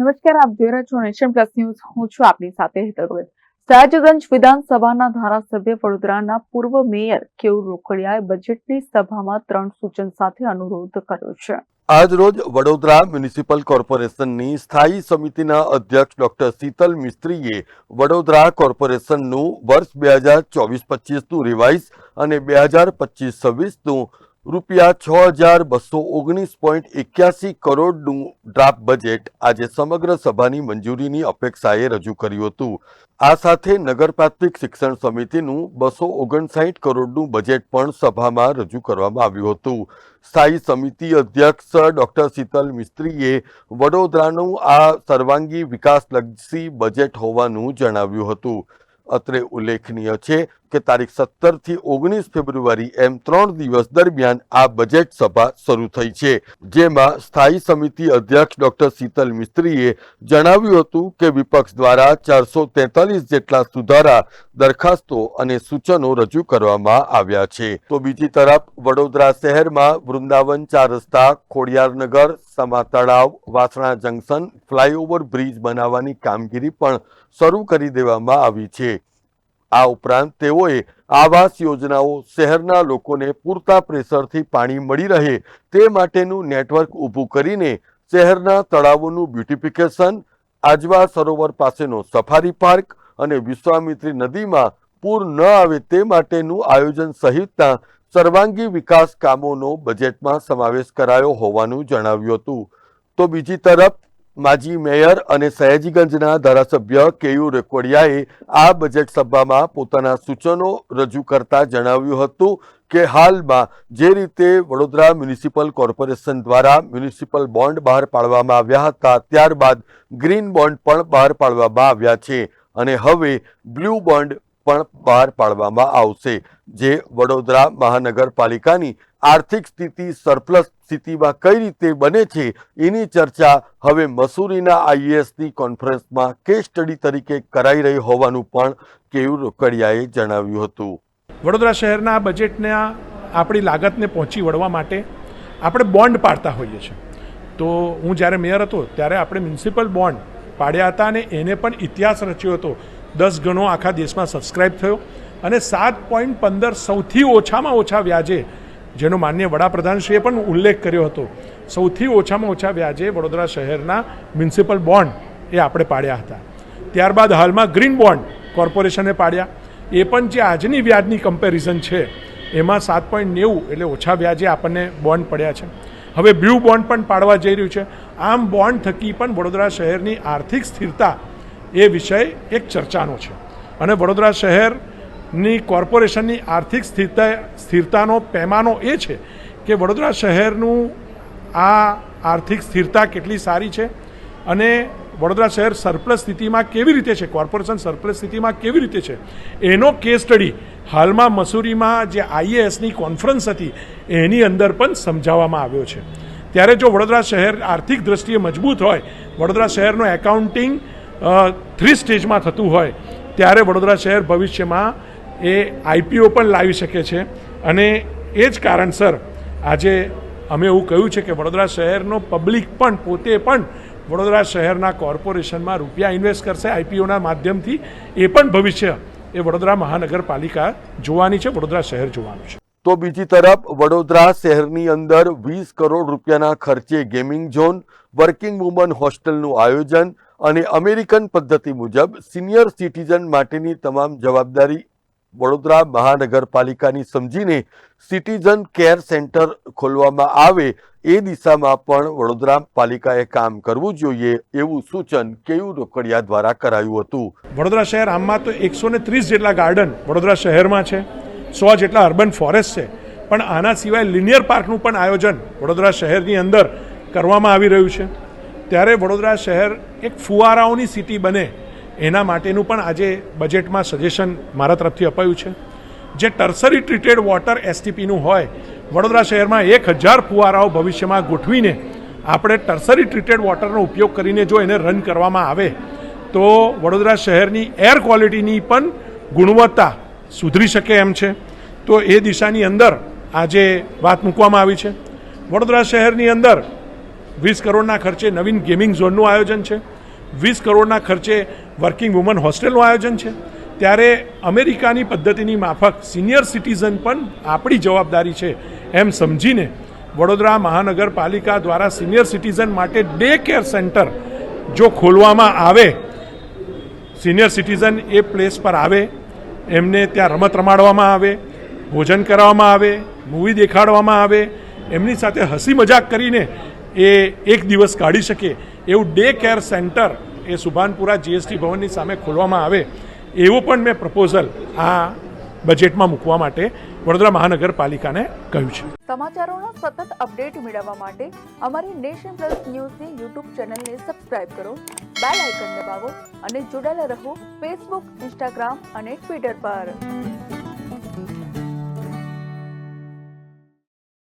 નમસ્કાર, આપ જોઈ રહ્યા છો નેશન પ્લસ ન્યૂઝ. હું છું આપની સાથે હેતલ ભગત સયાજગંજ વિધાનસભાના ધારાસભ્ય વડોદરાના પૂર્વ મેયર કેયુર રોકડિયાએ બજેટની સભામાં ત્રણ સૂચન સાથે અનુરોધ કર્યો છે. આજરોજ વડોદરા મ્યુનિસિપલ કોર્પોરેશનની સ્થાયી સમિતિના અધ્યક્ષ ડોક્ટર શીતલ મિસ્ત્રીએ વડોદરા કોર્પોરેશનનું વર્ષ બે હજાર ચોવીસ પચીસનું રિવાઇઝ અને બે હજાર પચીસ છવ્વીસનું રૂપિયા છ હજાર બસો ઓગણીસ પોઈન્ટ એક્યાસી કરોડનું ડ્રાફ્ટ બજેટ આજે સમગ્ર સભાની મંજૂરીની અપેક્ષાએ રજૂ કર્યું હતું. આ સાથે નગર શિક્ષણ સમિતિનું બસો ઓગણસાઠ કરોડનું બજેટ પણ સભામાં રજૂ કરવામાં આવ્યું હતું. સ્થાયી સમિતિ અધ્યક્ષ ડોક્ટર શીતલ મિસ્ત્રીએ વડોદરાનું આ સર્વાંગી વિકાસલક્ષી બજેટ હોવાનું જણાવ્યું હતું. અત્રે ઉલ્લેખનીય છે કે તારીખ સત્તરથી ઓગણીસ ફેબ્રુઆરી એમ ત્રણ દિવસ દરમિયાન આ બજેટ સભા શરૂ થઈ છે. જેમાં સ્થાયી સમિતિ અધ્યક્ષ ડોક્ટર શીતલ મિસ્ત્રીએ જણાવ્યું હતું કે વિપક્ષ દ્વારા ચારસો તેતાલીસ જેટલા સુધારા, દરખાસ્તો અને સૂચનો રજૂ કરવામાં આવ્યા છે. તો બીજી તરફ વડોદરા શહેરમાં વૃંદાવન ચાર રસ્તા ખોડિયારનગર સમા તળાવ, વાસણા જંકશન, ફ્લાયઓવર બ્રિજ બનાવવાની કામગીરી પણ શરૂ કરી દેવામાં આવી છે. આ ઉપરાંત તેઓએ આવાસ યોજનાઓ શહેરના લોકોને પૂરતા પ્રેશરથી પાણી મળી રહે તે માટેનું નેટવર્ક ઊભું કરીને શહેરના તળાવોનું બ્યુટિફિકેશન, આજવા સરોવર પાસેનો સફારી પાર્ક અને વિશ્વામિત્રી નદીમાં પૂર ન આવે તે માટેનું આયોજન સહિતના સર્વાંગી વિકાસ કામોનો બજેટમાં સમાવેશ કરાયો હોવાનું જણાવ્યું હતું. તો બીજી તરફ માજી મેયર અને સયાજીગંજના ધારાસભ્ય કેયુ રેકોડિયાએ આ બજેટ સભામાં પોતાના સૂચનો રજૂ કરતા જણાવ્યું હતું કે હાલમાં જે રીતે વડોદરા મ્યુનિસિપલ કોર્પોરેશન દ્વારા મ્યુનિસિપલ બોન્ડ બહાર પાડવામાં આવ્યા હતા, ત્યારબાદ ગ્રીન બોન્ડ પણ બહાર પાડવામાં આવ્યા છે અને હવે બ્લુ બોન્ડ પણ બહાર પાડવામાં આવશે, જે વડોદરા મહાનગરપાલિકાની આર્થિક સ્થિતિ સરપ્લસ સ્થિતિમાં કઈ રીતે બને છે એની ચર્ચા હવે મસૂરીના આઈએએસની કોન્ફરન્સમાં કેસ સ્ટડી તરીકે કરાઈ રહી હોવાનું પણ કેયુ રોકડિયાએ જણાવ્યું હતું. વડોદરા શહેરના બજેટના આપણી લાગતને પહોંચી વળવા માટે આપણે બોન્ડ પાડતા હોઈએ છીએ. તો હું જ્યારે મેયર હતો ત્યારે આપણે મ્યુનિસિપલ બોન્ડ પાડ્યા હતા અને એને પણ ઇતિહાસ રચ્યો હતો. દસ ગણો આખા દેશમાં સબસ્ક્રાઇબ થયો અને સાત પોઈન્ટ પંદર સૌથી ઓછામાં ઓછા વ્યાજે જેનો માન્ય વડાપ્રધાનશ્રીએ પણ ઉલ્લેખ કર્યો હતો. સૌથી ઓછામાં ઓછા વ્યાજે વડોદરા શહેરના મ્યુનિસિપલ બોન્ડ એ આપણે પાડ્યા હતા. ત્યારબાદ હાલમાં ગ્રીન બોન્ડ કોર્પોરેશને પાડ્યા. એ પણ જે આજની વ્યાજની કમ્પેરિઝન છે, એમાં સાત પોઈન્ટ નેવું એટલે ઓછા વ્યાજે આપણને બોન્ડ પડ્યા છે. હવે બ્લુ બોન્ડ પણ પાડવા જઈ રહ્યું છે. આમ બોન્ડ થકી પણ વડોદરા શહેરની આર્થિક સ્થિરતા એ વિષય એક ચર્ચાનો છે. અને વડોદરા શહેરની કોર્પોરેશનની આર્થિક સ્થિરતા, સ્થિરતાનો પેમાનો એ છે કે વડોદરા શહેરનું આ આર્થિક સ્થિરતા કેટલી સારી છે અને વડોદરા શહેર સરપ્લસ સ્થિતિમાં કેવી રીતે છે, કોર્પોરેશન સરપ્લસ સ્થિતિમાં કેવી રીતે છે? એનો કેસ સ્ટડી હાલમાં મસૂરીમાં જે આઈએએસની કોન્ફરન્સ હતી, એની અંદર પણ સમજાવવામાં આવ્યો છે. ત્યારે જો વડોદરા શહેર આર્થિક દ્રષ્ટિએ મજબૂત હોય, વડોદરા શહેરનું એકાઉન્ટિંગ થ્રી સ્ટેજમાં થતું હોય, ત્યારે વડોદરા શહેર ભવિષ્યમાં એ આઈપીઓ પણ લાવી શકે છે. અને એ જ કારણસર આજે અમે એવું કહ્યું છે કે વડોદરા શહેરનો પબ્લિક પણ પોતે પણ વડોદરા શહેરના કોર્પોરેશનમાં રૂપિયા ઇન્વેસ્ટ કરશે આઈપીઓના માધ્યમથી. એ પણ ભવિષ્ય એ વડોદરા મહાનગરપાલિકા જોવાની છે, વડોદરા શહેર જોવાનું છે. તો બીજી તરફ, વડોદરા શહેરની અંદર વીસ કરોડ રૂપિયાના ખર્ચે ગેમિંગ ઝોન, વર્કિંગ વુમન હોસ્ટેલનું આયોજન અને અમેરિકન પદ્ધતિ મુજબ સિનિયર સિટીઝન માટેની તમામ જવાબદારી વડોદરા મહાનગરપાલિકાની સમજીને સિટીઝન કેર સેન્ટર ખોલવામાં આવે એ દિશામાં પણ વડોદરા પાલિકાએ કામ કરવું જોઈએ એવું સૂચન કેયુ રોકડિયા દ્વારા કરાયું હતું. વડોદરા શહેર આમમાં તો એકસો ત્રીસ જેટલા ગાર્ડન વડોદરા શહેરમાં છે, સો જેટલા અર્બન ફોરેસ્ટ છે, પણ આના સિવાય લિનિયર પાર્કનું પણ આયોજન વડોદરા શહેરની અંદર કરવામાં આવી રહ્યું છે. ત્યારે વડોદરા શહેર એક ફુવારાઓની સિટી બને એના માટેનું પણ આજે બજેટમાં સજેશન મારા તરફથી અપાયું છે. જે ટર્સરી ટ્રીટેડ વોટર એસટીપીનું હોય, વડોદરા શહેરમાં એક હજાર ફુવારાઓ ભવિષ્યમાં ગોઠવીને આપણે ટર્સરી ટ્રીટેડ વોટરનો ઉપયોગ કરીને જો એને રન કરવામાં આવે, તો વડોદરા શહેરની એર ક્વોલિટીની પણ ગુણવત્તા સુધરી શકે એમ છે. તો એ દિશાની અંદર આજે વાત મૂકવામાં આવી છે. વડોદરા શહેરની અંદર વીસ કરોડના ખર્ચે નવીન ગેમિંગ ઝોનનું આયોજન છે. વીસ કરોડના ખર્ચે વર્કિંગ વુમન હોસ્ટેલનું આયોજન છે. ત્યારે અમેરિકાની પદ્ધતિની માફક સિનિયર સિટીઝન પણ આપણી જવાબદારી છે એમ સમજીને વડોદરા મહાનગરપાલિકા દ્વારા સિનિયર સિટીઝન માટે ડે કેર સેન્ટર જો ખોલવામાં આવે, સિનિયર સિટીઝન એ પ્લેસ પર આવે, એમને ત્યાં રમત રમાડવામાં આવે, ભોજન કરાવવામાં આવે, મૂવી દેખાડવામાં આવે, એમની સાથે હસી મજાક કરીને એ એક દિવસ કાઢી શકે એવું ડે કેર સેન્ટર એ સુભાનપુરા જીએસટી ભવનની સામે ખોલવામાં આવે એવું પણ મેં પ્રપોઝલ આ બજેટમાં મૂકવા માટે વડોદરા મહાનગરપાલિકાને કહ્યું છે. સમાચારોના સતત અપડેટ મેળવવા માટે અમારી નેશન પ્લસ ન્યૂઝની યુટ્યુબ ચેનલને સબસ્ક્રાઇબ કરો, બેલ આઇકન દબાવો અને જોડાયેલા રહો ફેસબુક, ઇન્સ્ટાગ્રામ અને ટ્વિટર પર.